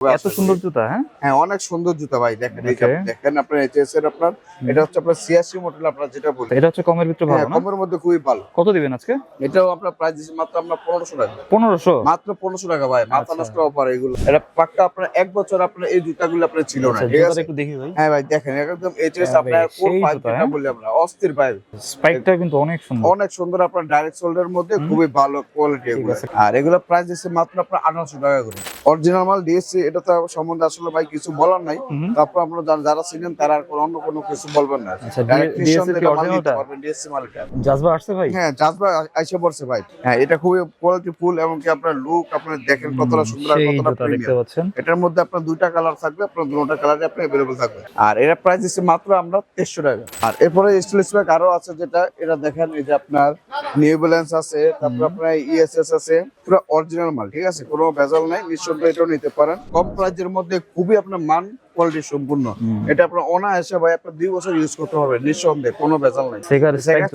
এত সুন্দর জুতা হ্যাঁ? হ্যাঁ অনেক সুন্দর জুতা ভাই দেখেন দেখেন আপনার এইচএস এর আপনার এটা হচ্ছে আপনার সিএসসি মডেল আপনার যেটা বলি। এটা হচ্ছে কমের ভিতরে হ্যাঁ ভালো না? কমের মধ্যে খুবই ভালো। কত দিবেন আজকে? এটাও আপনার প্রাইস দিচ্ছি মাত্র আমরা পনেরোশো টাকা। পনেরোশো? মাত্র পনেরোশো টাকা ভাই মাথা আচ্ছা। নষ্ট অফার এগুলো। এটা পাক্কা আপনার এক বছর আপনার এই জুতাগুলো আপনার ছিল না ঠিক আছে? একটু দেখি ভাই। হ্যাঁ ভাই দেখেন একদম এইচএস হ্যাঁ আপনার ফোর সেই যেটা হ্যাঁ? বলি আমরা অস্থির ভাই। স্পাইকটা কিন্তু অনেক সুন্দর। অনেক সুন্দর আপনার ডাইরেক্ট শোল্ডার মধ্যে খুবই ভালো কোয়ালিটি এগুলো। আর এগুলো প্রাইস দিচ্ছে মাত্র আপনার আঠারোশো টাকা করে। অরিজিনাল মাল ডিএসসি এটা তো সম্বন্ধে আসলে ভাই কিছু বলার নাই হুম। তারপর আপনারা যারা- যারা ছিলেন তারা আর কোনো অন্য কোনো কিছু বলবেন না আচ্ছা, Direct DSC নিঃসন্দেহে কি এটা মাল original নিতে টা? পারবেন, DSC মাল এটা। জাজবা আসছে ভাই হ্যাঁ জাজবা আইসে পড়ছে ভাই হ্যাঁ এটা খুবই কোয়ালিটি ফুল এবং কি আপনার লুক আপনার দেখেন কতটা সুন্দর আর সেই কতটা জুতা দেখতে প্রিমিয়াম পাচ্ছেন এটার মধ্যে আপনার দুইটা কালার থাকবে আপনার দুটো কালারে আপনি अवेलेबल থাকবে আর এর প্রাইস দিচ্ছে মাত্র আমরা 2300 টাকা আর এরপরে স্টিল স্প্যাক আরো আছে যেটা এটা দেখেন এই যে আপনার নিউ ব্যালেন্স আছে তারপর আপনার ইএসএস আছে পুরো অরিজিনাল মাল ঠিক আছে? কোনো ভেজাল নাই নিঃসন্দেহে এটাও নিতে পারেন। কম প্রাইজের মধ্যে খুবই আপনার মান কোয়ালিটি সম্পূর্ণ। এটা আপনার অনায়াসে ভাই আপনার দুই বছর ইউজ করতে নিঃসন্দেহে কোনো ভেজাল নাই?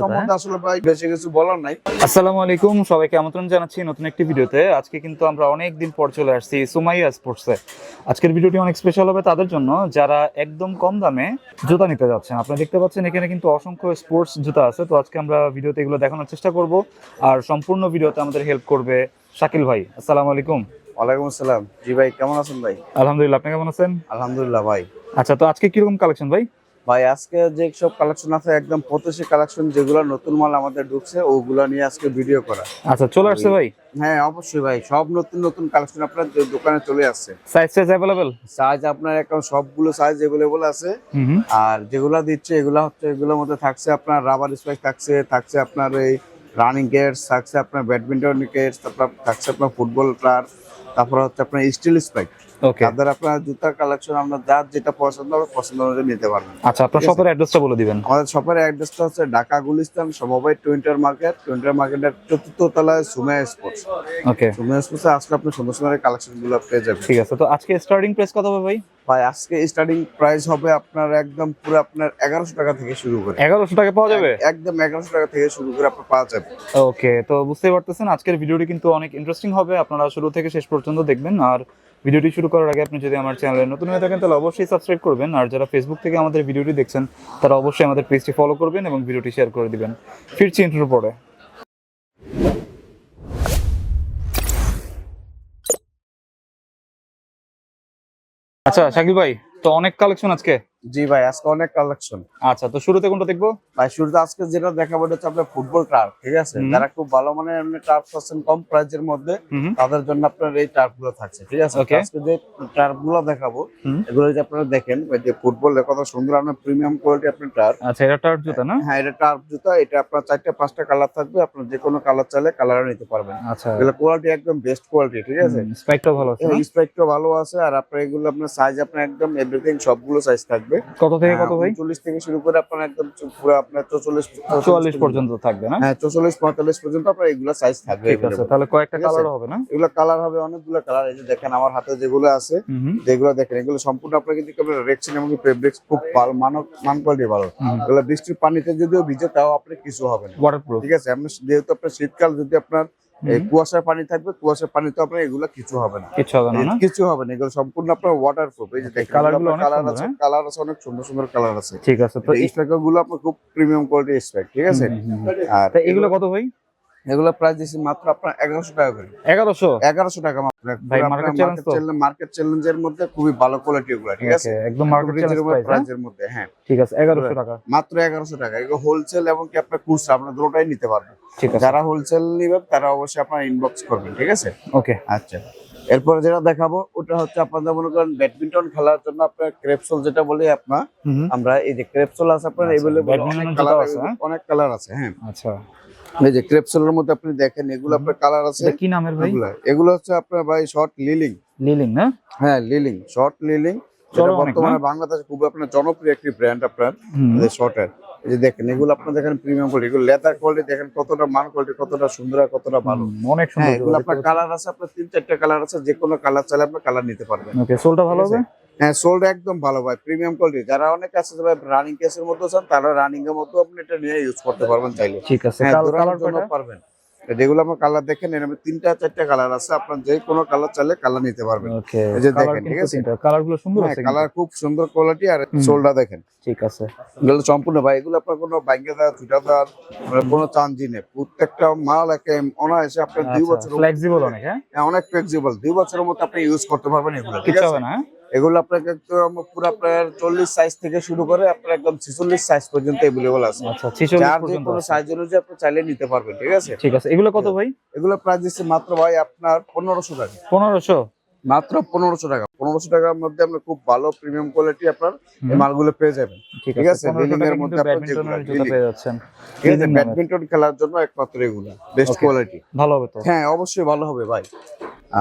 সম্বন্ধে আসলে ভাই বেশি কিছু বলার নাই। আসসালামু আলাইকুম সবাইকে আমন্ত্রণ জানাচ্ছি নতুন একটি ভিডিওতে। আজকে কিন্তু আমরা অনেক দিন পর চলে আসছি সুমাইয়া স্পোর্টসে আজকের ভিডিওটি অনেক স্পেশাল হবে তাদের জন্য। যারা একদম কম দামে জুতা নিতে যাচ্ছেন আপনারা দেখতে পাচ্ছেন এখানে কিন্তু অসংখ্য স্পোর্টস জুতা আছে। তো আজকে আমরা ভিডিওতে এগুলো দেখানোর চেষ্টা করব। আর সম্পূর্ণ ভিডিওতে আমাদের হেল্প করবে শাকিল ভাই। আসসালামু আলাইকুম। ওয়ালাইকুম আসসালাম। জি ভাই কেমন আছেন ভাই? আলহামদুলিল্লাহ আপনি কেমন আছেন? আলহামদুলিল্লাহ ভাই। আচ্ছা তো আজকে কীরকম কালেকশন ভাই? ভাই আজকে যে সব কালেকশন আছে একদম পঁচিশে কালেকশন যেগুলো নতুন মাল আমাদের ঢুকছে ওগুলো নিয়ে আজকে ভিডিও করা। আচ্ছা চলে আসছে ভাই? হ্যাঁ অবশ্যই ভাই সব নতুন নতুন কালেকশন আপনার দোকানে চলে আসছে। সাইজ সাইজ অ্যাভেলেবেল সাইজ আপনার এখন সবগুলো সাইজ অ্যাভেলেবল আছে। আর যেগুলো দিচ্ছে এগুলো হচ্ছে এগুলোর মধ্যে থাকছে আপনার রাবার স্পাইক থাকছে থাকছে আপনার এই রানিং গেটস থাকছে আপনার ব্যাডমিন্টন গেটস তারপর থাকছে আপনার ফুটবল টার তারপর হচ্ছে আপনার স্টিল স্পাইক তাদের আপনার জুতার কালেকশন আপনার যার যেটা পছন্দ হবে পছন্দ অনুযায়ী নিতে পারবেন। আচ্ছা আপনার। শপের অ্যাড্রেসটা বলে দিবেন। আমাদের শপের অ্যাড্রেসটা হচ্ছে ঢাকা গুলিস্তান সমবায় টুইন্টার মার্কেট টুইন্টার মার্কেটের চতুর্থ তলায় সুমেয়া স্পোর্টস ওকে সুমেয়া স্পোর্টসে আসলে আপনি সুন্দর সুন্দর কালেকশনগুলো পেয়ে যাবেন। ঠিক আছে তো আজকে স্টার্টিং প্রাইস কত হবে ভাই? ভাই আজকে স্টার্টিং প্রাইস হবে আপনার একদম পুরো আপনার এগারোশো টাকা থেকে শুরু করে। এগারোশো টাকা পাওয়া যাবে? একদম এগারোশো টাকা থেকে শুরু করে আপনার পাওয়া যাবে। ওকে তো বুঝতে পারতেছেন আজকের ভিডিওটি কিন্তু অনেক ইন্টারেস্টিং হবে। আপনারা শুরু থেকে শেষ পর্যন্ত দেখবেন। আর ভিডিওটি শুরু করার আগে আপনি যদি আমার চ্যানেলে নতুন হয়ে থাকেন, তাহলে অবশ্যই সাবস্ক্রাইব করবেন। আর যারা ফেসবুক থেকে আমাদের ভিডিওটি দেখছেন, তারা অবশ্যই আমাদের পেজটি ফলো করবেন এবং ভিডিওটি শেয়ার করে দিবেন। ফিরছি ইন্টারভিউ পরে। আচ্ছা শাকিল ভাই, তো অনেক কালেকশন আজকে। জি ভাই আজকে অনেক কালেকশন আচ্ছা তো শুরুতে কোনটা দেখব? ভাই শুরুতে আজকে যেটা দেখাবো এটা হচ্ছে আপনার ফুটবল টার্ফ ঠিক আছে। যারা খুব ভালো মানের এমনি টার্ফ পাচ্ছেন কম প্রাইসের মধ্যে তাদের জন্য আপনার এই টার্ফগুলো থাকছে ঠিক আছে. আজকে যে টার্ফগুলো দেখাবো এগুলো যদি আপনারা দেখেন যে ফুটবলের কত সুন্দর আপনার প্রিমিয়াম কোয়ালিটি আপনার টার্ফ আচ্ছা এটা টার্ট জুতা না? হ্যাঁ এটা টার্ফ জুতা এটা আপনার চারটে পাঁচটা কালার থাকবে আপনার যে কোনো কালার চাইলে কালার নিতে পারবেন। আচ্ছা। এগুলো কোয়ালিটি একদম বেস্ট কোয়ালিটি ঠিক আছে? স্পাইকটাও ভালো আছে না? স্পেকটা ভালো আছে আর আপনার এগুলো আপনার সাইজ আপনার একদম এভরিথিং সবগুলো সাইজ থাকবে। কত থেকে কত ভাই? চল্লিশ থেকে শুরু করে আপনার একদম পুরো আপনার চৌচল্লিশ চুয়াল্লিশ পর্যন্ত থাকবে না? হ্যাঁ চৌচল্লিশ পঁয়তাল্লিশ পর্যন্ত আপনার এগুলো সাইজ থাকবে ঠিক আছে তাহলে কয়েকটা কালার হবে না? এগুলো কালার হবে অনেকগুলো কালার এই যে দেখেন আমার হাতে যেগুলো আছে যেগুলো দেখেন এগুলো সম্পূর্ণ আপনার কিন্তু রেক্সিন এবং ফেব্রিক্স খুব ভালো মান মান কোয়ালিটি ভালো। এগুলো বৃষ্টির পানিতে যদিও ভিজে তাও আপনার কিছু হবে না। ওয়াটারপ্রুফ ঠিক আছে আপনি যেহেতু আপনার শীতকাল যদি আপনার এই কুয়াশার পানি থাকবে কুয়াশার পানিতে আপনার এগুলো কিছু হবে না। কিছু হবে না কিছু হবে না এগুলো সম্পূর্ণ আপনার ওয়াটার প্রুফ এই যে দেখেনগুলো কালার আছে হ্যাঁ? কালার আছে অনেক সুন্দর সুন্দর কালার আছে। ঠিক আছে তো এই গুলো আপনার খুব প্রিমিয়াম কোয়ালিটি স্পেক ঠিক আছে। আর এগুলো কত ভাই? এগুলো প্রাইস দিচ্ছি মাত্র আপনার এগারোশো টাকা করে। এগারোশো? এগারোশো টাকা মাত্র? মার্কেট চ্যালেঞ্জের মধ্যে খুবই ভালো কোয়ালিটি এগুলো ঠিক আছে? একদম মার্কেট চ্যালেঞ্জ প্রাইসের মধ্যে হ্যাঁ। ঠিক আছে এগারোশো টাকা। মাত্র এগারোশো টাকা। এগুলো হোলসেল এবং কি আপনার খুচরা আপনার দুটোটাই নিতে পারবেন। ঠিক আছে। যারা হোলসেল নেবেন তারা অবশ্যই আপনার ইনবক্স করবেন ঠিক আছে? ওকে আচ্ছা। এরপরে যেটা দেখাবো ওটা হচ্ছে আপনাদের মনে করেন ব্যাডমিন্টন খেলার জন্য আপনার ক্রেপসোল যেটা বলি আপনার আমরা এই যে ক্রেপসোল আছে আপনার আচ্ছা, badminton অনেক জুতাও কালার আছে, হ্যাঁ? অনেক কালার আছে হ্যাঁ। আচ্ছা। এই যে ক্রেপসোলের মধ্যে আপনি দেখেন এগুলো আপনার কালার আছে কি নামের ভাই? এগুলো। হচ্ছে আপনার ভাই শর্ট লিলিং লিলিং না? হ্যাঁ লিলিং শর্ট লিলিং বর্তমানে বাংলাদেশে খুব আপনার জনপ্রিয় একটি ব্র্যান্ড আপনার শর্টের এই যে দেখেন এগুলো আপনার দেখেন প্রিমিয়াম কোয়ালিটি এগুলো লেদার কোয়ালিটি দেখেন কতটা মান কোয়ালিটি কতটা সুন্দর আর কতটা ভালো। অনেক সুন্দর হ্যাঁ এগুলো আপনার কালার আছে আপনার তিন চারটা কালার আছে যে কোনো কালার চাইলে আপনি কালার নিতে পারবেন। ওকে সোলটা ভালো হবে? হ্যাঁ সোল্ড একদম ভালো ভাই প্রিমিয়াম কোয়ালিটি যারা অনেক আছে ভাই রানিং কেসের মধ্যে চান তারা রানিং এর মধ্যে আপনি এটা নিয়ে ইউজ করতে পারবেন চাইলে। ঠিক আছে হ্যাঁ কালার জন্য পারবেন। যেগুলো আমার কালার দেখেন এর মধ্যে তিনটা চারটা কালার আছে আপনার যে কোনো কালার চাইলে কালার নিতে পারবেন। ওকে এই যে দেখেন, ঠিক আছে? কালারগুলো সুন্দর আছে কালার খুব সুন্দর কোয়ালিটি আর। সোলটা দেখেন। ঠিক আছে। এগুলো সম্পূর্ণ ভাই এগুলো আপনার কোনো ব্যাংকে দেওয়া ছুটা দেওয়ার মানে কোনো চাঞ্জি নেই। প্রত্যেকটা মাল একে অনায়াসে আপনার দুই বছর ফ্লেক্সিবল অনেক হ্যাঁ? অনেক ফ্লেক্সিবল দুই বছরের মধ্যে আপনি ইউজ করতে পারবেন এগুলো ঠিক আছে? না হ্যাঁ? এগুলো আপনাকে পুরো আপনার চল্লিশ সাইজ থেকে শুরু করে আপনার একদম ছিচল্লিশ সাইজ পর্যন্ত এভেলেবল আছে। আচ্ছা যার যে কোনো সাইজ অনুযায়ী আপনি চাইলে নিতে পারবেন ঠিক আছে? ঠিক আছে এগুলো কত ভাই? এগুলো প্রাইস দিচ্ছে মাত্র ভাই আপনার পনেরোশো টাকা। পনেরোশো? মাত্র পনেরোশো টাকা। পনেরোশো টাকার মধ্যে আপনি খুব ভালো প্রিমিয়াম কোয়ালিটি আপনার এই মালগুলো পেয়ে যাবেন। ঠিক আছে আছে, 1500 লিলিং এর মধ্যে কিন্তু আপনার ব্যাডমিন্টনের যেগুলো, জুতো লিলিং। পেয়ে যাচ্ছেন। ঠিক আছে ব্যাডমিন্টন খেলার জন্য একমাত্র এগুলো বেস্ট কোয়ালিটি ভালো হবে তো। হ্যাঁ অবশ্যই ভালো হবে ভাই।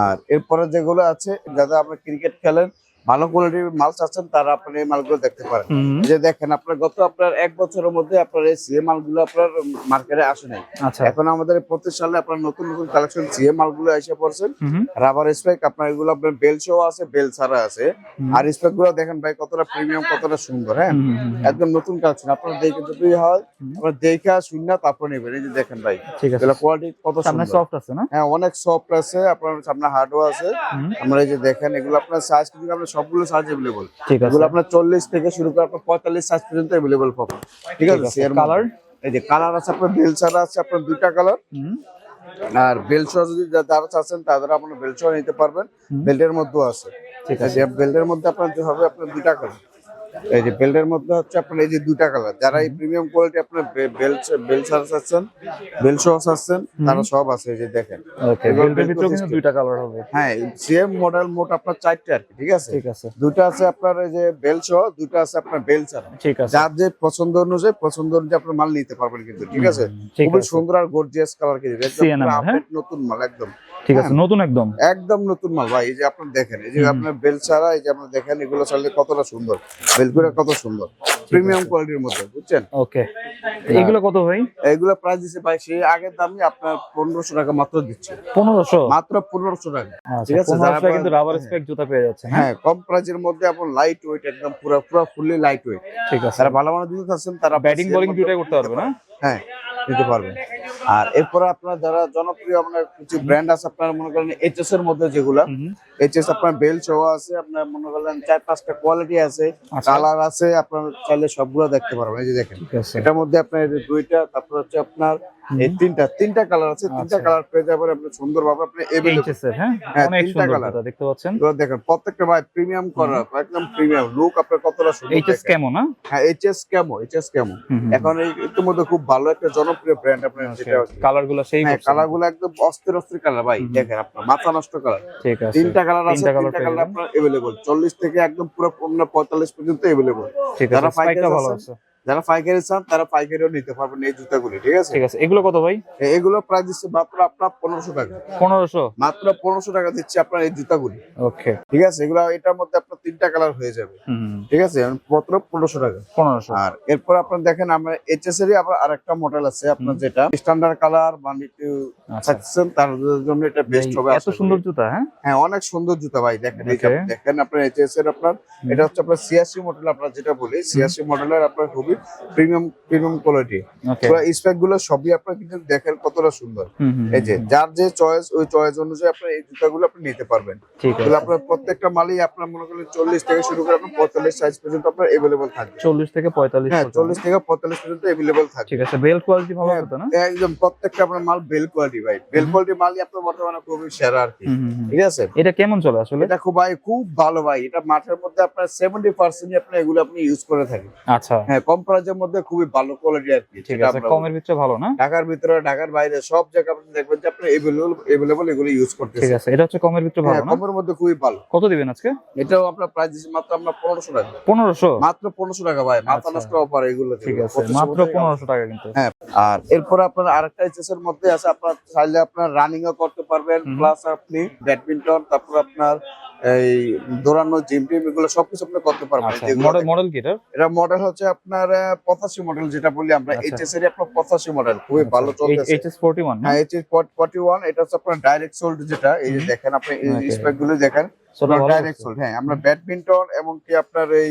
আর এরপরে যেগুলো আছে যারা আপনার ক্রিকেট খেলেন ভালো কোয়ালিটির মাল চাচ্ছেন তারা আপনি এই মালগুলো দেখতে পারেন। যে দেখেন আপনার গত আপনার এক বছরের মধ্যে আপনার এই সিএ মালগুলো আপনার মার্কেটে আসে নাই। আচ্ছা। এখন আমাদের প্রতি সালে আপনার নতুন নতুন কালেকশন সিএ মালগুলো এসে পড়ছেন রাবার স্পেক আপনার এগুলো আপনার বেল শো আছে বেল ছাড়া আছে। আর স্পেকগুলো দেখেন ভাই কতটা প্রিমিয়াম কতটা সুন্দর হ্যাঁ। একদম নতুন কালেকশন আপনার দেখে যদি হয় আপনার দেখে শূন্য তারপর নেবেন। এই যে দেখেন ভাই ঠিক আছে। কোয়ালিটি কত সামনে সফট আছে না? হ্যাঁ অনেক সফট আছে আপনার সামনে হার্ডও আছে। আমরা এই যে দেখেন এগুলো আপনার সাইজ কিন্তু আপনার সবগুলো সাইজ अवेलेबल ঠিক আছে এগুলো আপনার চল্লিশ থেকে শুরু করে আপনার পঁয়তাল্লিশ সাইজ পর্যন্ত अवेलेबल পাবেন ঠিক আছে এর কালার এই যে কালার আছে আপনার বেল ছাড়া আছে আপনার দুইটা কালার হুম আর বেল শো যদি যা- যারা চাচ্ছেন তাদের আপনার বেল শো নিতে পারবেন হুম। বেল্টের মধ্যেও আছে ঠিক এই আছে যে বেল্টের মধ্যে আপনার যে হবে আপনার দুইটা কালার এই যে বেল্টের মধ্যে হচ্ছে আপনার এই যে দুইটা কালার। যারা এই প্রিমিয়াম কোয়ালিটি আপনার বেল বেল সার্চ আছেন বেল শো আছেন তারা সব আছে এই যে দেখেন। দুইটা কালার হবে। হ্যাঁ সেম মডেল মোট আপনার চারটে আর কি ঠিক আছে? ঠিক আছে। দুইটা আছে আপনার এই যে বেল সহ দুইটা আছে আপনার বেল ছাড়া। ঠিক আছে। যার যে পছন্দ অনুযায়ী পছন্দ অনুযায়ী আপনার মাল নিতে পারবেন কিন্তু ঠিক আছে? খুবই সুন্দর আর গর্জিয়াস কালার কিন্তু। হ্যাঁ? নতুন মাল একদম। ঠিক আছে নতুন একদম। একদম নতুন মাল ভাই এই যে আপনার দেখেন এই যে আপনার বেল ছাড়া এই যে আপনার দেখেন এগুলো চাইলে কতটা সুন্দর বেলগুলো কত সুন্দর প্রিমিয়াম কোয়ালিটির মধ্যে বুঝছেন? ওকে এগুলো কত ভাই? এইগুলো প্রাইস দিচ্ছে ভাই সেই আগের দামই আপনার পনেরোশো টাকা মাত্র দিচ্ছে। পনেরোশো? মাত্র পনেরোশো টাকা আচ্ছা ঠিক আছে, যারা কিন্তু রাবার স্পেক জুতা পেয়ে যাচ্ছে হ্যাঁ? হ্যাঁ কম প্রাইসের মধ্যে আপনার লাইট ওয়েট একদম পুরো পুরো ফুললি লাইট ওয়েট ঠিক আছে। যারা ভালো মানের জুতো আছেন তারা ব্যাটিং বোলিং দুটাই করতে পারবে না? হ্যাঁ। নিতে পারবেন। আর এরপরে আপনার যারা জনপ্রিয় আপনার কিছু ব্র্যান্ড আছে আপনার মনে করেন এইচএস এর মধ্যে যেগুলো এইচ এইচএস আপনার বেল সহ আছে আপনার মনে করেন চার পাঁচটা কোয়ালিটি আছে আচ্ছা। কালার আছে আপনার চাইলে সবগুলো দেখতে পারবেন। এই যে দেখেন এটার মধ্যে আপনার দুইটা তারপর হচ্ছে আপনার এই তিনটা তিনটা কালার আছে তিনটা আচ্ছা। কালার পেয়ে যাবেন আপনি সুন্দরভাবে আপনি এভেলেবল হ্যাঁ? হ্যাঁ, অনেক সুন্দর। জুতা দেখতে পাচ্ছেন? দেখেন প্রত্যেকটা ভাই প্রিমিয়াম করা একদম প্রিমিয়াম লুক আপনার কতটা সুন্দর এইচএস। কেমন না? হ্যাঁ এইচএস কেমো এইচএস কেমো এখন এই ইতিমধ্যে খুব ভালো একটা জনপ্রিয় ব্র্যান্ড আপনার যেটা কালারগুলো সেই হ্যাঁ। কালারগুলো একদম অস্থির অস্থির কালার ভাই। দেখেন আপনার মাথা নষ্ট কালার ঠিক আছে তিনটা কালার আছে তিনটা কালার আপনার এভেলেবল চল্লিশ থেকে একদম পুরো পনেরো পঁয়তাল্লিশ পর্যন্ত এভেলেবল ঠিক আছে ভালো আছে। যারা পাইকারি চান তারা পাইকারিও নিতে পারবেন এই জুতাগুলি ঠিক আছে? ঠিক আছে। এগুলো কত ভাই? এগুলো প্রাইস দিচ্ছে মাত্র আপনার পনেরোশো টাকা। পনেরোশো? মাত্র পনেরোশো টাকা দিচ্ছে আপনার এই জুতাগুলি। ওকে। ঠিক আছে? এগুলো এটার মধ্যে আপনার তিনটা কালার হয়ে যাবে। ঠিক আছে? মাত্র পনেরোশো টাকা। পনেরোশো। আর এরপর আপনার দেখেন আমরা এইচএস এরই আবার আরেকটা মডেল আছে আপনার যেটা। স্ট্যান্ডার্ড কালার বা একটু আচ্ছা। তার জন্য এটা বেস্ট হবে এত সুন্দর জুতা হ্যাঁ? হ্যাঁ অনেক সুন্দর জুতা ভাই দেখেন দেখেন আপনার এইচএস এর আপনার এটা হচ্ছে আপনার সিয়াসি মডেল আপনার যেটা বলি সিয়াসি মডেলের আপনার খুবই প্রিমিয়াম প্রিমিয়াম কোয়ালিটি পুরো স্পেকগুলো সবই আপনার কিন্তু দেখেন কতটা সুন্দর। এই যে যার যে চয়েস ওই চয়েস অনুযায়ী আপনার এই জুতাগুলো আপনি নিতে পারবেন। আছে। আপনার প্রত্যেকটা মালই আপনার মনে করেন চল্লিশ থেকে শুরু করে আপনার পঁয়তাল্লিশ সাইজ পর্যন্ত আপনার এভেলেবল থাকবে। চল্লিশ থেকে পঁয়তাল্লিশ হ্যাঁ চল্লিশ থেকে পঁয়তাল্লিশ পর্যন্ত এভেলেবল থাকবে। ঠিক আছে বেল কোয়ালিটি ভালো হ্যাঁ, হতো না? একদম প্রত্যেকটা আপনার মাল বেল কোয়ালিটি ভাই। বেল কোয়ালিটি মালই আপনার বর্তমানে খুবই সেরা আর কি। ঠিক আছে? এটা কেমন চলে আসলে? এটা খুব ভাই খুব ভালো ভাই। এটা মাঠের মধ্যে আপনার সেভেন্টি পার্সেন্ট আপনার এগুলো আপনি ইউজ করে থাকেন। আচ্ছা। হ্যাঁ কম প্রাইজের মধ্যে খুবই ভালো কোয়ালিটি আর কি ঠিক আছে কমের ভিতরে ভালো না? ঢাকার ভিতরে ঢাকার বাইরে সব জায়গায় আপনি দেখবেন যে আপনি এভেলেবল এগুলো ইউজ করতে ঠিক আছে এটা হচ্ছে কমের ভিতরে ভালো হ্যাঁ না? কমের মধ্যে খুবই ভালো। কত দিবেন আজকে? এটাও আপনার প্রাইস দিচ্ছে মাত্র আপনার পনেরোশো টাকা। পনেরোশো? মাত্র পনেরোশো টাকা ভাই মাথা আচ্ছা। নষ্ট অফার এগুলো ঠিক আছে মাত্র মধ্যে পনেরোশো টাকা কিন্তু। হ্যাঁ আর এরপর আপনার আরেকটা এর মধ্যে আছে আপনার চাইলে আপনার রানিং ও করতে পারবেন। প্লাস আপনি ব্যাডমিন্টন তারপর আপনার এই দৌড়ানো জিম টিম এগুলো সবকিছু আপনি করতে পারবেন। আচ্ছা মডেল মডেল কি এটা? এটা মডেল হচ্ছে আপনার পঁচাশি মডেল যেটা বলি আমরা আচ্ছা। এইচএস এর আপনার পঁচাশি মডেল খুবই ভালো চলতেছে। এইচএস ফোর্টি ওয়ান হ্যাঁ এইচএস ফর্টি ওয়ান এটা হচ্ছে আপনার ডাইরেক্ট সোল্ড যেটা এই যে দেখেন আপনি স্পেকগুলো দেখেন ডাইরেক্ট সোল্ড হ্যাঁ আমরা ব্যাডমিন্টন এবং কি আপনার এই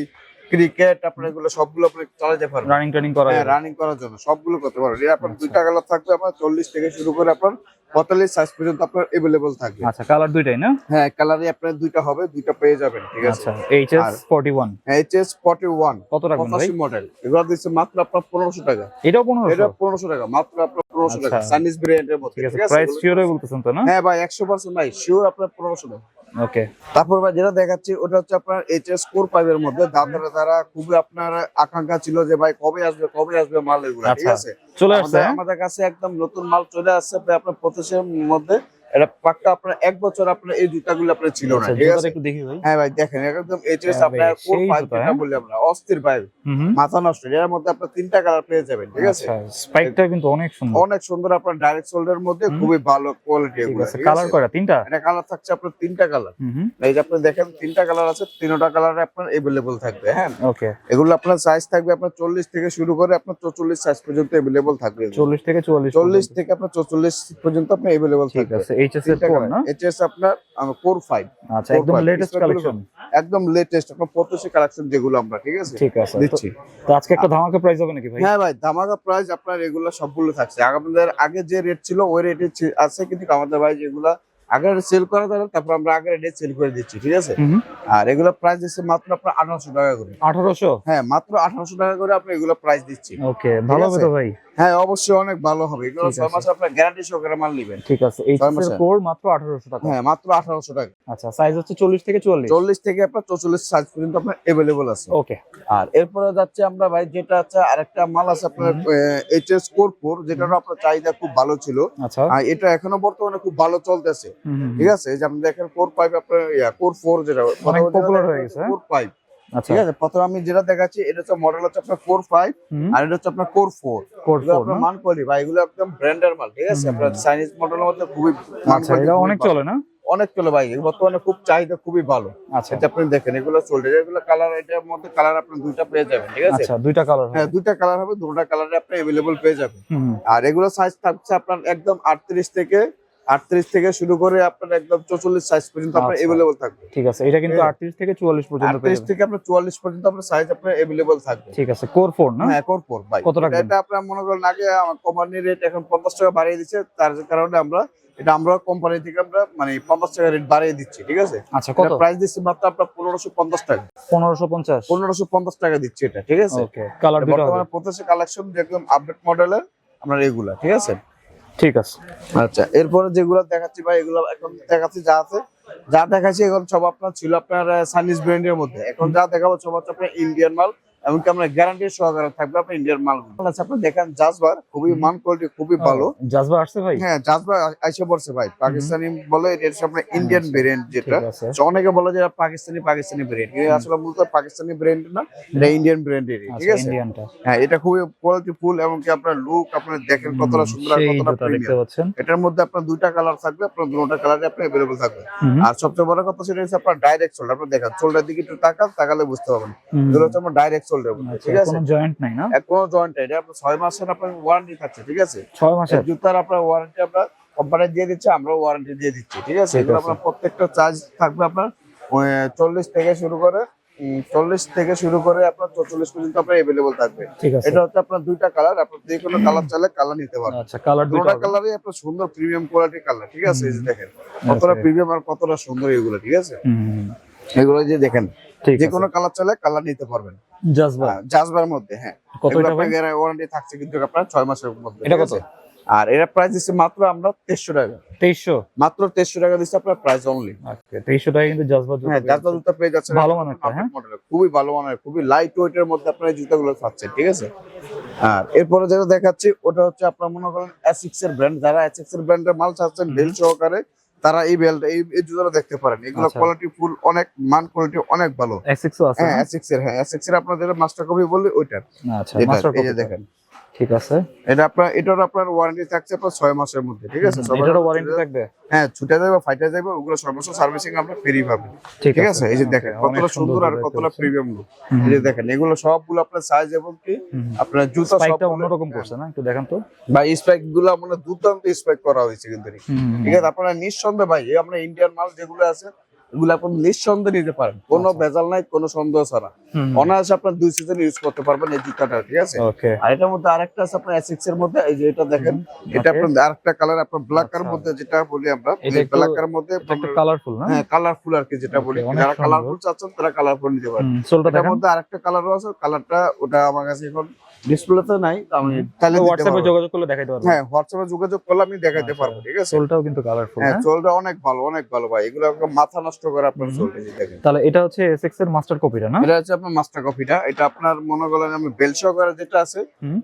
ক্রিকেট আপনার এগুলো সবগুলো আপনি চালাতে পারবেন। রানিং ট্রেনিং করা হ্যাঁ রানিং করার জন্য সবগুলো করতে পারবেন। এটা আপনার আচ্ছা। দুইটা কালার থাকবে আপনার চল্লিশ থেকে শুরু করে আপনার পঁয়তাল্লিশ সাইজ পর্যন্ত আপনার अवेलेबल থাকবে আচ্ছা কালার দুইটাই না? হ্যাঁ কালারে আপনার দুইটা হবে দুইটা পেয়ে যাবেন ঠিক আছে? আচ্ছা এইচএস আর- 41 এইচএস ফর্টি ওয়ান কত রাখবেন ভাই? পঁচাশি মডেল এগুলা দিচ্ছে মাত্র আপনার পনেরোশো টাকা। এটাও 1500 এটা পনেরোশো টাকা মাত্র আপনার পনেরোশো টাকা। সানিস ব্র্যান্ডের মধ্যে ঠিক আছে প্রাইস এগুলো- শিওরে বলতেছেন তো না? হ্যাঁ ভাই একশো পার্সেন্ট ভাই শিওর আপনার পনেরোশো টাকা। ওকে। তারপর ভাই যেটা দেখাচ্ছি ওটা হচ্ছে আপনার এইচএস কোর পাইপের মধ্যে। দাদারা তারা খুবই আপনার আকাঙ্ক্ষা ছিল যে ভাই কবে আসবে কবে আসবে মাল এগুলো ঠিক আচ্ছা, আছে? চলে আসছে আমাদের- হ্যাঁ? কাছে একদম নতুন মাল চলে আসছে আপনার পঁচিশের মধ্যে। এটা পাক্কা আপনার এক বছর আপনার এই জুতাগুলো আপনার ছিল না আচ্ছা ঠিক আছে? একটু দেখি ভাই। হ্যাঁ ভাই দেখেন একদম এইচএস হ্যাঁ আপনার ভাই, কোর পাইপ যেটা? বলি আমরা অস্থির পাইপ মাথা নষ্ট এর মধ্যে আপনার তিনটা কালার পেয়ে যাবেন ঠিক আছে? আচ্ছা স্পাইকটা কিন্তু অনেক সুন্দর। অনেক সুন্দর আপনার ডাইরেক্ট সোল্ডার মধ্যে। খুবই ভালো কোয়ালিটি এগুলো কালার তিনটা? এটা কালার থাকছে আপনার তিনটা কালার এই যে আপনি দেখেন তিনটা কালার আছে তিনটা কালার আপনার এভেলেবল থাকবে হ্যাঁ? ওকে এগুলো আপনার সাইজ থাকবে আপনার চল্লিশ থেকে শুরু করে আপনার চৌচল্লিশ সাইজ পর্যন্ত এভেলেবল থাকবে এগুলো। 40 থেকে 44 চল্লিশ থেকে আপনার চৌচল্লিশ পর্যন্ত আপনার এভেলেবল ঠিক আছে এইচএস এর ফোন না? এইচএস আপনার কোর ফাইভ আচ্ছা একদম লেটেস্ট কালেকশন একদম লেটেস্ট আপনার পঁচিশে কালেকশন যেগুলো আমরা ঠিক আছে? ঠিক আছে দিচ্ছি। তো আজকে একটা ধামাকা প্রাইস হবে নাকি ভাই? হ্যাঁ ভাই ধামাকা প্রাইস আপনার এগুলো সবগুলো থাকছে। আমাদের আগে যে রেট ছিল ওই রেটে আছে কিন্তু আমাদের ভাই যেগুলা আগে সেল করা তারপর আমরা আগে রেটে সেল করে দিচ্ছি ঠিক আছে? আর এগুলো প্রাইস দিচ্ছে মাত্র আপনার আঠারোশো টাকা করে। 1800 হ্যাঁ মাত্র আঠারোশো টাকা করে আপনি এগুলো প্রাইস দিচ্ছি। ওকে ভালো হবে তো ভাই। হ্যাঁ অবশ্যই অনেক ভালো হবে। এগুলো ছয়। মাসে আপনার গ্যারান্টি সহকারে মাল নেবেন। ঠিক আছে এইচএস এর মাসে। কোর মাত্র 1800 টাকা। হ্যাঁ মাত্র আঠারোশো টাকা। আচ্ছা সাইজ হচ্ছে 40 থেকে 44 চল্লিশ থেকে আপনার চৌচল্লিশ সাইজ পর্যন্ত আপনার এভেলেবল আছে। ওকে আর এরপরে যাচ্ছে আমরা ভাই যেটা আছে আরেকটা মাল আছে আপনার এইচ এস কোর ফোর যেটা আপনার চাহিদা খুব ভালো ছিল। আচ্ছা। এটা এখনও বর্তমানে খুব ভালো চলতেছে। ঠিক আছে? এই যে আপনি দেখেন কোর পাইপ আপনার কোর ফোর যেটা অনেক popular হয়ে গেছে, হ্যাঁ? কোর পাইপ আচ্ছা ঠিক আছে প্রথমে আমি যেটা দেখাচ্ছি এটা হচ্ছে মডেল হচ্ছে আপনার কোর ফাইভ হুম আর এটা হচ্ছে আপনার কোর ফোর কোর এগুলো 4 আপনার মান কোয়ালিটি ভাই এগুলো একদম ব্র্যান্ডের মাল ঠিক আছে হুম, আপনার হুম। চাইনিজ মডেলের মধ্যে খুবই মান আচ্ছা quality এটা খুবই অনেক ভালো। চলে না অনেক চলে ভাই এগুলো বর্তমানে খুব চাহিদা খুবই ভালো আচ্ছা এটা আপনি দেখেন এগুলো চলছে এগুলো কালার এটার মধ্যে কালার আপনি দুইটা পেয়ে যাবেন ঠিক আছে আচ্ছা দুইটা কালার হ্যাঁ দুইটা কালার হবে দুটো কালারে আপনি अवेलेबल পেয়ে যাবেন হুম হুম, আর এগুলো সাইজ থাকছে আপনার একদম 38 থেকে 38 থেকে শুরু করে আপনার একদম 44 সাইজ পর্যন্ত আপনার আচ্ছা। अवेलेबल থাকবে ঠিক আছে এটা কিন্তু হ্যাঁ। 38 থেকে 44 পর্যন্ত পেয়ে 38 যাবেন থেকে আপনার 44 পর্যন্ত আপনার সাইজ আপনার अवेलेबल থাকবে ঠিক আছে কোর 4 না হ্যাঁ কোর ফোর ভাই কত রাখবেন? এটা আপনার মনে করেন আগে কোম্পানির রেট এখন 50 টাকা বাড়িয়ে দিচ্ছে তার কারণে আমরা এটা আমরা কোম্পানি থেকে আমরা মানে 50 টাকা রেট বাড়িয়ে দিচ্ছি ঠিক আছে আচ্ছা কত প্রাইস দিচ্ছি মাত্র আপনার 1550 টাকা 1550 1550 টাকা দিচ্ছি এটা ঠিক আছে ওকে কালার দুটো হবে বর্তমানে প্রত্যেকটা কালেকশন একদম আপডেট মডেলের আমরা এগুলা ঠিক আছে ঠিক আছে। আচ্ছা এরপরে যেগুলো দেখাচ্ছি ভাই, এগুলো এখন দেখাচ্ছি যা আছে। যা দেখাচ্ছি এখন সব আপনার ছিল আপনার সাইনিজ ব্র্যান্ডের মধ্যে। এখন যা দেখাবো সব হচ্ছে আপনার ইন্ডিয়ান মাল। এমনকি আমরা গ্যারান্টি সহকারে থাকবে আপনার ইন্ডিয়ান মাল আচ্ছা আপনি দেখেন জাজবার খুবই মান কোয়ালিটি খুবই ভালো জাজবা আসছে ভাই হ্যাঁ জাজবার আইসে পড়ছে ভাই পাকিস্তানি বলে এটা হচ্ছে আপনার ইন্ডিয়ান ভেরিয়েন্ট যেটা ঠিক আছে তো অনেকে বলে যে এটা পাকিস্তানি পাকিস্তানি ব্র্যান্ড আসলে মূলত পাকিস্তানি ব্র্যান্ড না এটা ইন্ডিয়ান ব্র্যান্ডেরই ঠিক আচ্ছা আছে ইন্ডিয়ানটা হ্যাঁ এটা খুবই কোয়ালিটি ফুল এমনকি আপনার লুক আপনার দেখেন কতটা সুন্দর আর সেই কতটা জুতা দেখতে প্রিমিয়াম পাচ্ছেন এটার মধ্যে আপনার দুইটা কালার থাকবে আপনার দুটো কালারে আপনি अवेलेबल থাকবে হুম আর সবচেয়ে বড় কথা সেটা হচ্ছে আপনার ডাইরেক্ট সোল্ডার আপনি দেখেন সোল্ডার দিকে একটু তাকান তাকালে বুঝতে পারবেন হুম। এগুলো হচ্ছে আপনার ডাইরেক্ট মাসের আপনার ওয়ারেন্টি থাকছে ঠিক আছে? মাসের? আপনার ওয়ারেন্টি কোম্পানি দিয়ে দিচ্ছে ওয়ারেন্টি দিয়ে দিচ্ছি ঠিক আছে? আপনার প্রত্যেকটা চার্জ থাকবে আপনার 40 থেকে শুরু করে চল্লিশ থেকে শুরু করে আপনার চল্লিশ পর্যন্ত আপনার থাকবে। এটা হচ্ছে আপনার দুইটা কালার আপনার কালার কালার নিতে পারবেন। কালার কালারই আপনার সুন্দর প্রিমিয়াম কোয়ালিটি কালার ঠিক আছে? দেখেন কতটা প্রিমিয়াম আর কতটা সুন্দর এগুলো ঠিক আছে? এগুলো যে দেখেন যে কোনো কালার চাইলে কালার নিতে পারবেন। জাজবার মধ্যে হ্যাঁ। কত এটা ওয়ারেন্টি থাকছে কিন্তু আপনার ছয় মাসের মধ্যে এটা কত? আর এর প্রাইস দিচ্ছে মাত্র আমরা তেইশশো টাকা। 2300 মাত্র তেইশশো টাকা দিচ্ছে আপনার প্রাইস অনলি ওকে 2300 টাকা কিন্তু জাজবা জুতা হ্যাঁ যাচ্ছে। জুতা পেয়ে যাচ্ছে ভালো মানের হ্যাঁ? খুবই ভালো মানের খুবই লাইট ওয়েট এর মধ্যে আপনার জুতাগুলো পাচ্ছেন ঠিক আছে? আর এরপরে যেটা দেখাচ্ছি ওটা হচ্ছে আপনার মনে করেন এসিক্স এর ব্র্যান্ড যারা এসিক্স এর ব্র্যান্ডের মাল চাচ্ছেন বেল সহকারে তারা এই বেল্ট এই জুতোটা দেখতে পারেন। এগুলো আচ্ছা। কোয়ালিটি ফুল অনেক মান কোয়ালিটি অনেক ভালো। এসএক্স আছে হ্যাঁ এসএক্স এর হ্যাঁ এসএক্স এর আপনাদের মাস্টার কপি বললে ওইটা আচ্ছা এই যে দেখেন। ঠিক আছে? এটা আপনার এটার আপনার ওয়ারেন্টি থাকছে আপনার ছয় মাসের মধ্যে ঠিক আছে? এটারও ওয়ারেন্টি থাকবে? হ্যাঁ ছুটে যাবে ফাইটে যাবে ওগুলো ছয় মাসের সার্ভিসিং আমরা ফ্রি পাবেন। ঠিক আছে। এই যে দেখেন কতটা সুন্দর আর কতটা প্রিমিয়াম লুক এই যে দেখেন এগুলো সবগুলো আপনার সাইজ এবং কি আপনার জুতা স্পাইকটা সব অন্যরকম করছে না? একটু দেখান তো। বা স্পাইকগুলো মানে দুর্দান্ত স্পাইক করা হয়েছে কিন্তু ঠিক আছে? আপনারা নিঃসন্দেহে ভাই এই আমরা ইন্ডিয়ান মাল যেগুলো আছে এগুলো আপনি নিঃসন্দেহে নিতে পারেন। কোনো আচ্ছা। ভেজাল নাই কোনো সন্দেহ ছাড়া অনায়াসে আপনার দুই সিজন ইউজ করতে পারবেন এই জুতাটা ঠিক আছে? আর এটার মধ্যে আরেকটা আছে আপনার এসিক্স এর মধ্যে এই যে এটা দেখেন এটা আপনার আরেকটা কালার আপনার ব্ল্যাক কার আচ্ছা। মধ্যে যেটা বলি আমরা ব্ল্যাক কার মধ্যে কালারফুল না? হ্যাঁ কালারফুল আর কি যেটা বলি। যারা। কালারফুল চাচ্ছেন তারা কালারফুল নিতে পারেন। এটার মধ্যে আরেকটা কালারও আছে কালারটা ওটা আমার কাছে এখন ডিসপ্লেতে নাই আমি তাহলে হোয়াটসঅ্যাপে যোগাযোগ করলে দেখাইতে পারব। হ্যাঁ হোয়াটসঅ্যাপে যোগাযোগ করলে আমি দেখাতে আচ্ছা। পারব ঠিক আছে? সোলটাও কিন্তু কালারফুল হ্যাঁ চোলটা অনেক ভালো অনেক ভালো ভাই। এগুলো মাথা নষ্ট করে আপনার। দেখেন। তাহলে এটা হচ্ছে এসএক্স এর মাস্টার কপিটা না? এটা হচ্ছে আপনার মাস্টার কপিটা এটা আপনার মনে করেন আমি বেল সহকারে যেটা আছে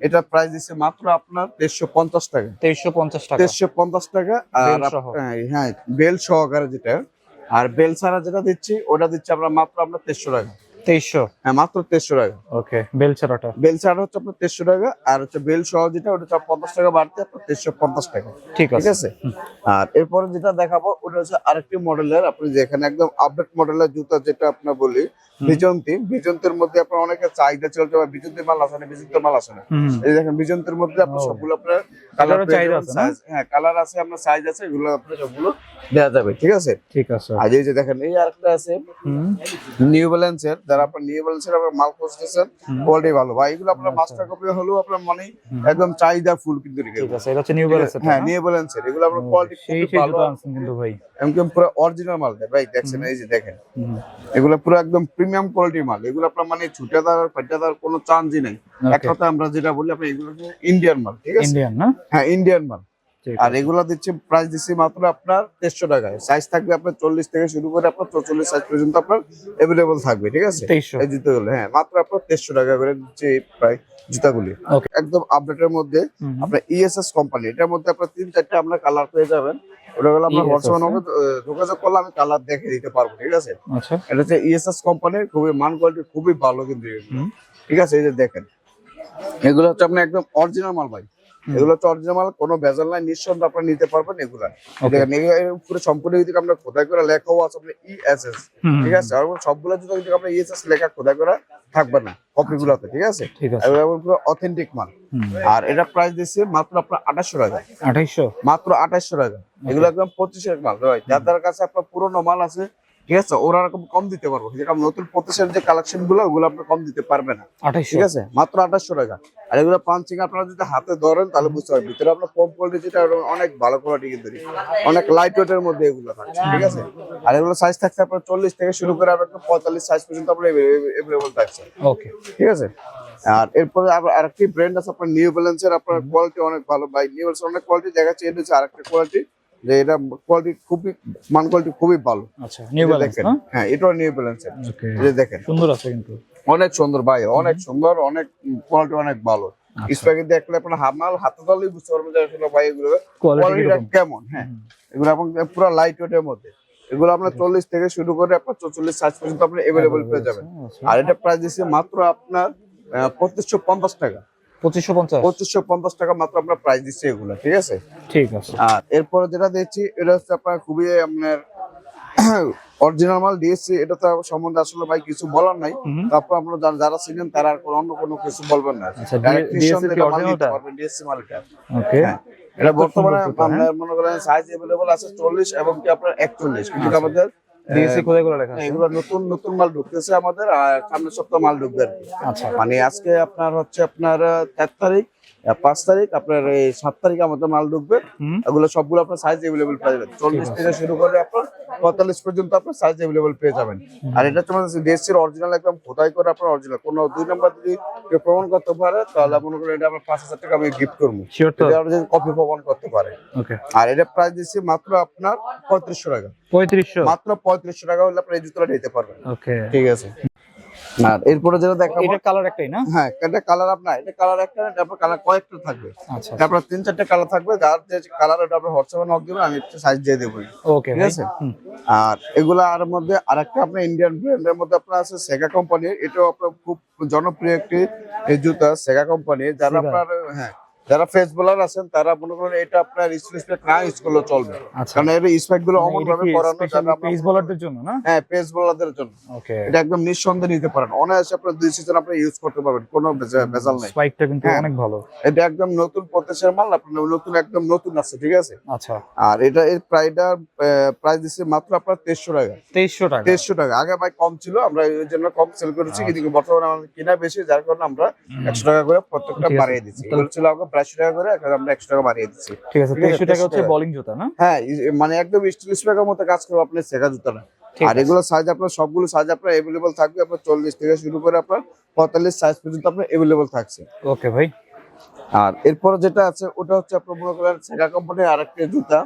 এটা প্রাইস দিচ্ছে মাত্র আপনার দেড়শো পঞ্চাশ টাকা। তেইশশো পঞ্চাশ টাকা। দেড়শো পঞ্চাশ টাকা আর হ্যাঁ, হ্যাঁ বেল সহকারে যেটা। আর বেল ছাড়া যেটা দিচ্ছি ওটা দিচ্ছি আমরা মাত্র আপনার তেরশো টাকা। তেইশশো। হ্যাঁ মাত্র তেরশো টাকা। ওকে বেল ছাড়াটা? বেল ছাড়া হচ্ছে আপনার তেরশো টাকা আর হচ্ছে বেল সহ যেটা ওটা হচ্ছে পঞ্চাশ টাকা বাড়তে আপনার টাকা। ঠিক ঠিক আছে? আর এরপরে যেটা দেখাবো ওটা হচ্ছে আরেকটি মডেলের আপনি যেখানে একদম আপডেট মডেলের জুতা যেটা আপনার বলি বিজন্তি বিজন্তের মধ্যে আপনার অনেকে চাহিদা চলছে বা মাল আছে না বিজন্তি মাল আছে না। এই দেখেন বিজন্তের মধ্যে আপনার সবগুলো আপনার কালার চাহিদা আছে হ্যাঁ কালার আছে আপনার সাইজ আছে এগুলো আপনার সবগুলো দেওয়া যাবে ঠিক আছে? ঠিক আছে। আর এই যে দেখেন এই আরেকটা আছে নিউ ব্যালেন্সের যারা আপনার নিউ ব্যালেন্সের আপনার মাল খুঁজতেছেন কোয়ালিটি ভালো। ভাই এগুলো আপনার। মাস্টার কপি হলেও আপনার মানে একদম চাহিদা ফুল কিন্তু ঠিক আছে এটা হচ্ছে নিউ ব্যালেন্স হ্যাঁ নিউ ব্যালেন্সের এগুলো আপনার কোয়ালিটি খুব ভালো। আনছেন কিন্তু ভাই। একদম পুরো অরিজিনাল মাল ভাই দেখছেন এই যে দেখেন। এগুলো পুরো একদম প্রিমিয়াম কোয়ালিটির মাল। এগুলো আপনার মানে ছুটেদার ফাটাদার কোনো চান্সই নাই। এক কথা আমরা যেটা বলি আপনি এগুলো ইন্ডিয়ান মাল ঠিক আছে? ইন্ডিয়ান না? হ্যাঁ ইন্ডিয়ান মাল। আর এগুলো দিচ্ছি প্রাইস দিচ্ছি মাত্র আপনার দেড়শো টাকায়। সাইজ থাকবে আপনার চল্লিশ থেকে শুরু করে আপনার চল্লিশ সাইজ পর্যন্ত আপনার অ্যাভেলেবল থাকবে ঠিক আছে? তেইশশো। এই জুতোগুলো হ্যাঁ মাত্র আপনার দেড়শো টাকা করে দিচ্ছি প্রায় জুতাগুলি। একদম আপডেটের মধ্যে আপনার ইএসএস কোম্পানি এটার মধ্যে আপনার তিন চারটে আপনার কালার পেয়ে যাবেন। ওটা হলো আপনার ESS, হ্যাঁ? আমাকে, যোগাযোগ করলে আমি কালার দেখে দিতে পারব ঠিক আছে? আচ্ছা। এটা হচ্ছে ইএসএস কোম্পানির খুবই মান কোয়ালিটি খুবই ভালো কিন্তু ঠিক আছে এই যে দেখেন। এগুলো হচ্ছে আপনার একদম অরিজিনাল মাল ভাই। এগুলো হচ্ছে অরিজিনাল কোনো ভেজাল নাই নিঃসন্দেহে আপনি নিতে পারবেন এগুলা। উপরে সম্পূর্ণ যদি আমরা খোদাই করে লেখাও আছে আপনার ইএসএস হুম, ঠিক আছে? আর সবগুলো যদি যদি আপনার ইএসএস লেখা খোদাই করা থাকবে না কপিগুলোতে ঠিক আছে? ঠিক আছে। এগুলো পুরো অথেন্টিক মাল। আর এটা প্রাইস দিচ্ছে মাত্র আপনার আঠাশশো টাকা। আঠাইশো মাত্র আঠাশশো টাকা। এগুলো একদম পঁচিশের মাল ভাই যাদের কাছে আপনার পুরোনো মাল আছে ঠিক আছে? ওরা এরকম কম দিতে পারব। যেরকম নতুন পঁচিশের যে কালেকশনগুলো ওগুলো আপনি কম দিতে পারবে না। ঠিক আছে? মাত্র আঠাশশো টাকা। আর এগুলো পাঞ্চিং আপনারা যদি হাতে ধরেন তাহলে বুঝতে পারবেন। ভিতরে আপনার কম কোয়ালিটি যেটা অনেক ভালো কোয়ালিটি কিন্তু অনেক লাইট ওয়েটের মধ্যে এগুলো থাকছে ঠিক আছে? আর এগুলো সাইজ থাকছে আপনার চল্লিশ থেকে শুরু করে আপনার পঁয়তাল্লিশ সাইজ পর্যন্ত আপনার এভেলেবল থাকছে। ওকে ঠিক আছে? আর এরপরে আবার আরেকটি ব্র্যান্ড আছে আপনার নিউ ব্যালেন্সের আপনার কোয়ালিটি অনেক ভালো। ভাই নিউ ব্যালেন্স অনেক কোয়ালিটি দেখাচ্ছে। এটা হচ্ছে আরেকটা কোয়ালিটি যে এটা কোয়ালিটি খুবই মান কোয়ালিটি খুবই ভালো। আচ্ছা নিউ ব্যালেন্স হ্যাঁ? এটাও নিউ ব্যালেন্সের ওকে যে দেখেন। সুন্দর আছে কিন্তু। অনেক সুন্দর ভাই অনেক সুন্দর অনেক কোয়ালিটি অনেক ভালো। আচ্ছা। দেখলে আপনার হামাল হাতে ধরলেই বুঝতে পারবেন যে আসলে ভাই এগুলো কোয়ালিটিটা কেমন হ্যাঁ। এগুলো এবং পুরো লাইট ওয়েটের মধ্যে। এগুলো আপনার চল্লিশ থেকে শুরু করে আপনার চল্লিশ সাইজ পর্যন্ত আপনি এভেলেবল পেয়ে যাবেন। আচ্ছা। আর এটা প্রাইস দিচ্ছে মাত্র আপনার পঁচিশশো পঞ্চাশ টাকা। পঁচিশশো পঞ্চাশ পঁচিশশো পঞ্চাশ টাকা মাত্র প্রাইস দিচ্ছে এগুলো ঠিক আছে ঠিক আছে আর এরপরে যেটা দিচ্ছি এটা হচ্ছে আপনার খুবই আপনার অরিজিনাল মাল দিয়েছি এটা তো সম্বন্ধে আসলে ভাই কিছু বলার নাই তারপর আপনারা যারা- ছিলেন তারা আর অন্য কোনো কিছু বলবেন না আচ্ছা। ওকে হ্যাঁ। এটা বর্তমানে হ্যাঁ? আপনার মনে করেন সাইজ এভেলেবল আছে চল্লিশ এবং কি আপনার একচল্লিশ কিন্তু আচ্ছা। আমাদের ডিএসসি কোথায় করে লেখা আছে। এগুলো নতুন নতুন মাল ঢুকতেছে আমাদের আর সামনের সপ্তাহ মাল ঢুকবে আচ্ছা। মানে আজকে আপনার হচ্ছে আপনার আহ, তারিখ পাঁচ তারিখ আপনার এই সাত তারিখ আমাদের মাল ঢুকবে। এগুলো সবগুলো আপনার সাইজ এভেলেবল পেয়ে যাবেন। চল্লিশ থেকে শুরু করে আপনার পঁয়তাল্লিশ পর্যন্ত আপনার সাইজ এভেলেবল পেয়ে যাবেন। আর এটা তোমার দেশের অরিজিনাল একদম খোদাই করে আপনার অরিজিনাল কোনো দুই নাম্বার যদি কেউ প্রমাণ করতে পারে তাহলে মনে করেন এটা আপনার পাঁচ হাজার টাকা আমি গিফট করব। যদি কপি প্রমাণ করতে পারে। আর এটা প্রাইস দিচ্ছি মাত্র আপনার পঁয়ত্রিশশো টাকা। পঁয়ত্রিশশো? মাত্র পঁয়ত্রিশশো টাকা হলে আপনি এই জুতোটা নিতে পারবেন। ঠিক আছে। আর এরপরে যেটা দেখাবো এটা কালার একটাই না? হ্যাঁ এটা কালার আপনার এটা কালার একটা না, তারপর কালার কয়েকটা থাকবে। আচ্ছা। তারপর তিন চারটে কালার থাকবে যার যে কালার ওটা আপনি হোয়াটসঅ্যাপে নক দিবেন আমি একটু সাইজ দিয়ে দেবো। ওকে ঠিক আছে? আর এগুলা আর মধ্যে আরেকটা আপনার ইন্ডিয়ান ব্র্যান্ডের মধ্যে আপনার আছে সেগা কোম্পানির এটাও আপনার খুব জনপ্রিয় একটি জুতা সেগা কোম্পানি যারা আপনার হ্যাঁ। যারা ফেস বোলার আছেন তারা মনে করেন এটা আপনার স্টিল না ইউজ করলেও চলবে। আচ্ছা। কারণ এর স্পেকগুলো অমন ভাবে করানো আপনার- পেস বোলারদের জন্য না? হ্যাঁ পেস বোলারদের জন্য। ওকে এটা একদম নিঃসন্দেহে নিতে পারেন। অনায়াসে আপনার দুই সিজন আপনি ইউজ করতে পারবেন কোনো ভেজা- ভেজাল নাই। স্পাইকটা কিন্তু হ্যাঁ। অনেক ভালো। এটা একদম নতুন প্রত্যেকের মাল আপনার নতুন একদম নতুন আছে ঠিক আছে? আচ্ছা। আর এটা এর প্রাইসটা প্রাইস দিচ্ছে মাত্র আপনার তেইশশো টাকা। তেইশশো টাকা। তেইশশো টাকা। আগে ভাই কম ছিল আমরা এই জন্য কম সেল করেছি আচ্ছা। কিন্তু বর্তমানে আমাদের কিনা বেশি যার কারণে আমরা একশো টাকা করে প্রত্যেকটা বাড়িয়ে দিচ্ছি। ছিল আমাকে প্রাইশশো টাকা করে এখন আমরা একশো টাকা বাড়িয়ে দিচ্ছি। ঠিক আছে তেইশশো টাকা হচ্ছে। বোলিং জুতা না? হ্যাঁ মানে একদম স্টিল স্পেকের মতো কাজ করব আপনার শেখা জুতো না আর এগুলো সাইজ আপনার সবগুলো সাইজ আপনার এভেলেবল থাকবে আপনার চল্লিশ থেকে শুরু করে আপনার পঁয়তাল্লিশ সাইজ পর্যন্ত আপনার এভেলেবল থাকছে। ওকে ভাই। আর এরপরে যেটা আছে ওটা হচ্ছে আপনার মনে করেন সেগা কোম্পানির আরেকটা জুতা।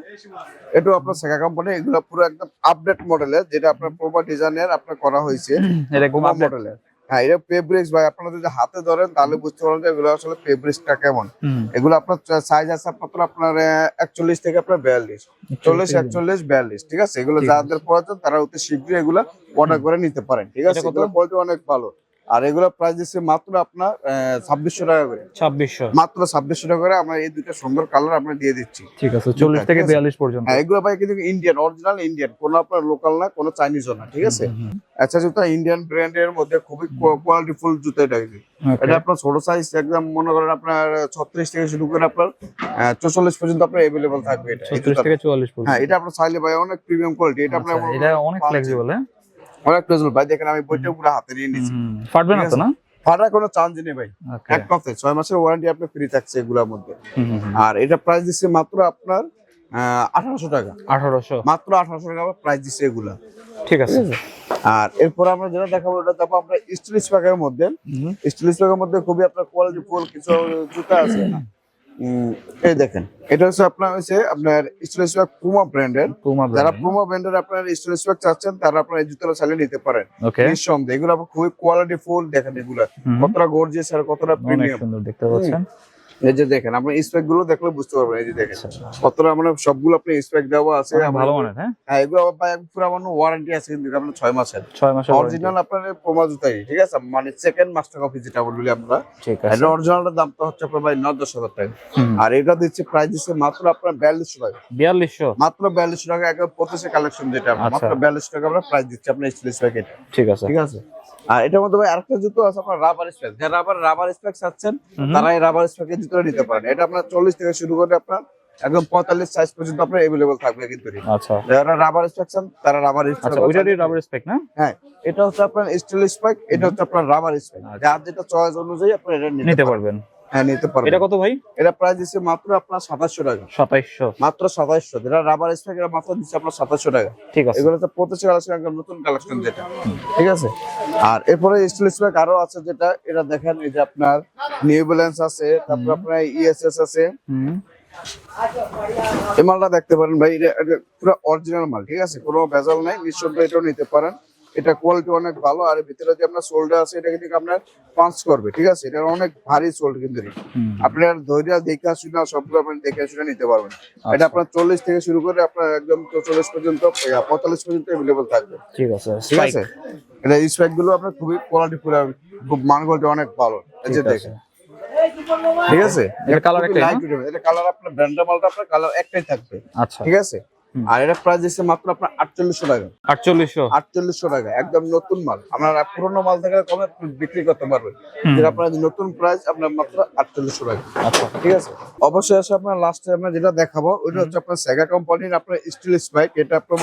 এটাও আপনার সেগা কোম্পানি এগুলো পুরো একদম আপডেট মডেলের যেটা আপনার প্রোমা ডিজাইনের আপনার করা হয়েছে। update। মডেলের হ্যাঁ এটা ফেব্রিক্স ভাই আপনারা যদি হাতে ধরেন তাহলে বুঝতে পারবেন যে এগুলো আসলে ফেব্রিক্সটা কেমন। এগুলো আপনার সাইজ আছে আপনার আপনার একচল্লিশ থেকে আপনার বিয়াল্লিশ। চল্লিশ একচল্লিশ বিয়াল্লিশ ঠিক আছে? এগুলো যাদের প্রয়োজন তারা অতি শীঘ্রই এগুলো অর্ডার করে নিতে পারেন ঠিক আছে? এটা এগুলো কোয়ালিটি অনেক ভালো। আর এগুলো প্রাইস দিচ্ছে মাত্র আপনার ছাব্বিশশো টাকা করে। ছাব্বিশশো। মাত্র ছাব্বিশশো টাকা করে আমরা এই দুটো সুন্দর কালার আমরা দিয়ে দিচ্ছি। ঠিক আছে চল্লিশ থেকে বিয়াল্লিশ পর্যন্ত। হ্যাঁ এগুলো ভাই কিন্তু ইন্ডিয়ান অরিজিনাল ইন্ডিয়ান কোনো আপনার লোকাল না কোনো চাইনিজও না ঠিক আছে? আচ্ছা জুতা ইন্ডিয়ান ব্র্যান্ডের মধ্যে খুবই কোয়ালিটি ফুল জুতা এটা। এটা আপনার ছোট সাইজ একদম মনে করেন আপনার ছত্রিশ থেকে শুরু করে আপনার চৌচল্লিশ পর্যন্ত আপনার এভেলেবল থাকবে এটা। থেকে চুয়াল্লিশ হ্যাঁ এটা আপনার চাইলে ভাই অনেক প্রিমিয়াম কোয়ালিটি এটা আপনার আচ্ছা, এটা অনেক ফ্লেক্সিবল হ্যাঁ? অনেক ফ্লেক্সিবল ভাই দেখেন আমি বইটা পুরো হাতে নিয়ে নিয়েছি ফাটবে না তো না? ফাটা কোনো চান্স নেই ভাই। এক কথা ছয় মাসের ওয়ারেন্টি আপনি ফ্রি থাকছে এগুলোর মধ্যে। আর এটা প্রাইস দিচ্ছে মাত্র আপনার আঠারোশো টাকা। আঠারোশো। মাত্র আঠারোশো টাকা প্রাইস দিচ্ছে এগুলা। ঠিক আছে। আর এরপর আমরা যেটা দেখাবো ওটা দেখাবো আমরা স্টিল স্প্যাকের মধ্যে। হুম, স্টিল স্প্যাকের মধ্যে খুবই আপনার কোয়ালিটি ফুল কিছু জুতা আছে উম, এই দেখেন। এটা হচ্ছে আপনার হচ্ছে আপনার স্টোরেজ ব্যাগ পুমা ব্র্যান্ডের যারা পুমা ব্র্যান্ডের আপনার স্টোরেজ ব্যাগ চাচ্ছেন তারা আপনার এই জুতোটা চালিয়ে নিতে পারেন। নিঃসন্দেহে। এগুলো খুবই কোয়ালিটি ফুল দেখেন এগুলো। কতটা গর্জিয়াস আর কতটা প্রিমিয়াম সুন্দর দেখতে পাচ্ছেন। এই যে দেখেন আপনি স্পেকগুলো দেখলে বুঝতে পারবেন এই যে দেখেন। কতটা মানে সবগুলো আপনি স্পেক দেওয়া আছে ভালো হ্যাঁ? হ্যাঁ এগুলো আবার পুরো আমার ওয়ারেন্টি আছে কিন্তু আপনার মাসের। মাসের অরিজিনাল আপনার প্রমা জুতাই ঠিক আছে? মানে সেকেন্ড মাস্টার কপি যেটা বলি আমরা। ঠিক আছে। এটা অরিজিনালটার দাম তো হচ্ছে আপনার ভাই দশ হাজার টাকা। আর এটা দিচ্ছে প্রাইস দিচ্ছে মাত্র আপনার বিয়াল্লিশশো টাকা। বিয়াল্লিশশো? মাত্র বিয়াল্লিশশো টাকা একদম পঁচিশে কালেকশন যেটা আচ্ছা। মাত্র বিয়াল্লিশ টাকা আমরা প্রাইস দিচ্ছি আপনার স্টিল প্যাকেট ঠিক আছে। ঠিক আছে? আর এটার মধ্যে ভাই আরেকটা জুতো আছে আপনার রাবার স্প্যাক যারা আবার রাবার স্প্যাক চাচ্ছেন। তারা এই রাবার স্পেকের জুতো নিতে পারেন। এটা আপনার চল্লিশ থেকে শুরু করে আপনার একদম পঁয়তাল্লিশ সাইজ পর্যন্ত আপনার এভেলেবল থাকবে কিন্তু আচ্ছা। যারা রাবার স্প্যাক চান তারা রাবার স্প্যাক ওইটারই রাবার স্প্যাক না? হ্যাঁ এটা হচ্ছে আপনার স্টিল স্পেক এটা হচ্ছে আপনার রাবার স্পেক যার যেটা চয়েস অনুযায়ী আপনি এটা নিতে পারবেন। হ্যাঁ নিতে পারবেন। এটা কত ভাই? এটা প্রাইস দিচ্ছে মাত্র আপনার সাতাশশো টাকা। সাতাইশশো। মাত্র সাতাশশো যেটা রাবার স্পেক এটা মাত্র দিচ্ছে আপনার সাতাশশো টাকা। ঠিক আছে। এগুলো হচ্ছে পঁচিশে কালেকশন নতুন কালেকশন যেটা। ঠিক আছে? আর এরপরে স্টিল স্পেক আরও আছে যেটা এটা দেখেন এই যে আপনার নিউ ব্যালেন্স আছে তারপর আপনার ইএসএস আছে। হুম। এই মালটা দেখতে পারেন ভাই এটা পুরো অরিজিনাল মাল ঠিক আছে? কোনো ভেজাল নাই নিঃশব্দ এটাও নিতে পারেন। এটা কোয়ালিটি অনেক ভালো আর ভিতরে যে আপনার সোলটা আছে এটা কিন্তু আপনার পাঞ্চ করবে ঠিক আছে? এটা অনেক ভারী সোল্ড কিন্তু আপনার ধৈর্য দেখে শুনে সবগুলো আপনি দেখে শুনে নিতে পারবেন আচ্ছা। এটা আপনার চল্লিশ থেকে শুরু করে আপনার একদম চল্লিশ পর্যন্ত পঁয়তাল্লিশ পর্যন্ত অ্যাভেলেবল থাকবে। ঠিক আছে ঠিক আছে? এটা স্প্যাকগুলো আপনার খুবই কোয়ালিটি ফুল খুব মান কোয়ালিটি অনেক ভালো এই যে। দেখেন। ঠিক আছে? এটা খুবই একটাই। এটা কালার আপনার ব্র্যান্ডের মালটা আপনার কালার একটাই থাকবে। আচ্ছা। ঠিক আছে। আর এটা প্রাইস দিচ্ছে মাত্র আপনার আটচল্লিশশো টাকা। আটচল্লিশশো? আটচল্লিশশো টাকা একদম নতুন মাল। আপনার পুরোনো মাল থাকলে কমে বিক্রি করতে পারবেন। যেটা আপনার নতুন প্রাইস আপনার মাত্র আটচল্লিশশো টাকা। আচ্ছা। ঠিক আছে? অবশ্যই আছে আপনার লাস্টে আমরা যেটা দেখাবো ওইটা হচ্ছে আপনার সেগা কোম্পানির আপনার স্টিল স্পাইক এটা আপনার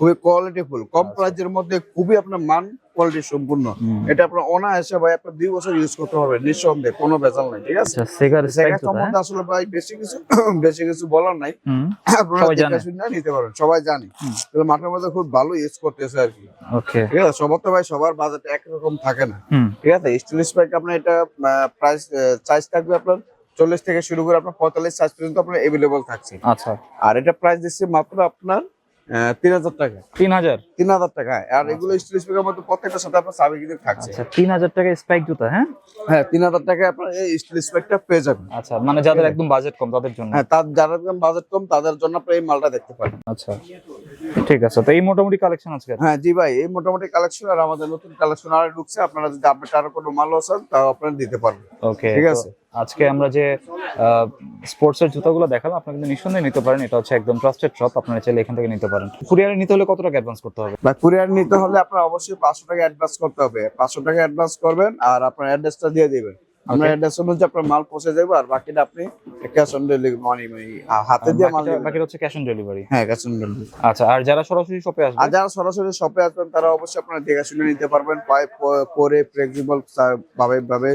খুবই কোয়ালিটি ফুল। কম প্রাইজের মধ্যে খুবই আপনার মান কোয়ালিটি সম্পূর্ণ। এটা আপনার অনায়াসে ভাই আপনার দুই বছর ইউজ করতে হবে নিঃসন্দেহে কোনো ভেজাল নাই ঠিক আছে? আচ্ছা সেগার? সম্বন্ধে আসলে ভাই বেশি কিছু বেশি কিছু বলার নাই। আপনারা। শুনে নিতে পারেন সবাই জানে। তবে মাঠের মধ্যে খুব ভালো ইউজ করতেছে আর কি। ওকে ঠিক আছে সবার তো ভাই সবার বাজেট একরকম থাকে না। ঠিক আছে স্টিল স্পাইক আপনার এটা প্রাইস চার্জ থাকবে আপনার চল্লিশ থেকে শুরু করে আপনার পঁয়তাল্লিশ সাইজ পর্যন্ত আপনার এভেলেবল থাকছে। আচ্ছা। আর এটা প্রাইস দিচ্ছে মাত্র আপনার তিন হাজার টাকা। তিন হাজার? তিন হাজার টাকা। আর এগুলো স্টিল স্পিকের মধ্যে প্রত্যেকটার সাথে আপনার কিন্তু থাকছে। আচ্ছা তিন হাজার টাকা স্পাইক জুতা হ্যাঁ? হ্যাঁ তিন হাজার আপনার এই স্টিল স্পিকটা পেয়ে যাবেন। আচ্ছা মানে যাদের একদম বাজেট কম তাদের জন্য। হ্যাঁ তার যারা বাজেট কম তাদের জন্য আপনি এই মালটা দেখতে পারেন। আচ্ছা ঠিক আছে। তো এই মোটামুটি কালেকশন আজকে? হ্যাঁ জি ভাই এই মোটামুটি কালেকশন আর আমাদের নতুন কালেকশন আর ঢুকছে আপনারা যদি আপডেট আরও কোনো মাল আছেন তাও আপনারা দিতে পারবেন। ওকে ঠিক আছে? আজকে আমরা যে স্পোর্টস এর জুতাগুলো দেখালাম, আপনারা কিন্তু নিঃসন্দেহে নিতে পারেন। এটা হচ্ছে একদম ট্রাস্টেড শপ আপনারা চাইলে এখান থেকে নিতে পারেন। কুরিয়ারে নিতে হলে কত টাকা অ্যাডভান্স করতে হবে? বা কুরিয়ার নিতে হলে আপনার অবশ্যই পাঁচশো টাকা অ্যাডভান্স করতে হবে। পাঁচশো টাকা অ্যাডভান্স করবেন আর আপনার অ্যাড্রেসটা দিয়ে দিবেন। আপনার Okay. অ্যাড্রেস অনুযায়ী আপনার মাল পৌঁছে যাবে আর বাকিটা আপনি ক্যাশ অন ডেলিভারি মানি হাতে দিয়ে মাল বাকিটা- হচ্ছে ক্যাশ অন ডেলিভারি হ্যাঁ ক্যাশ অন ডেলিভারি আচ্ছা আর যারা সরাসরি শপে আসবে আর যারা সরাসরি শপে আসবেন তারা অবশ্যই আপনারা দেখে শুনে নিতে পারবেন পায়ে পরে ফ্লেক্সিবল ভাবে ভাবে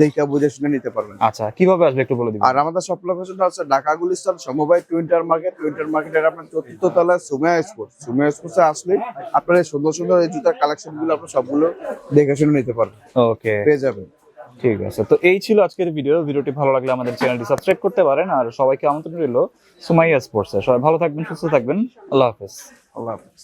দেখে বুঝে শুনে নিতে পারবেন। আচ্ছা কীভাবে আসবে একটু বলে দিবেন? আর আমাদের সব লোকেশনটা হচ্ছে ঢাকা গুলিস্তান সমবায় টুইন্টার মার্কেট টুইন্টার মার্কেটের আপনার চতুর্থ তলায় সুমিয়া স্পোর্টস সুমিয়া স্পোর্টসে আসলে আপনার সুন্দর সুন্দর এই জুতার কালেকশনগুলো আপনি সবগুলো দেখে শুনে নিতে পারবেন। ওকে পেয়ে যাবেন। ঠিক আছে, তো এই ছিল আজকের ভিডিও ভিডিওটি ভালো লাগলে আমাদের চ্যানেলটি সাবস্ক্রাইব করতে পারেন। আর সবাইকে আমন্ত্রণ রইল সুমাইয়া স্পোর্টসে সবাই ভালো থাকবেন, সুস্থ থাকবেন। আল্লাহ হাফেজ। আল্লাহ হাফিজ।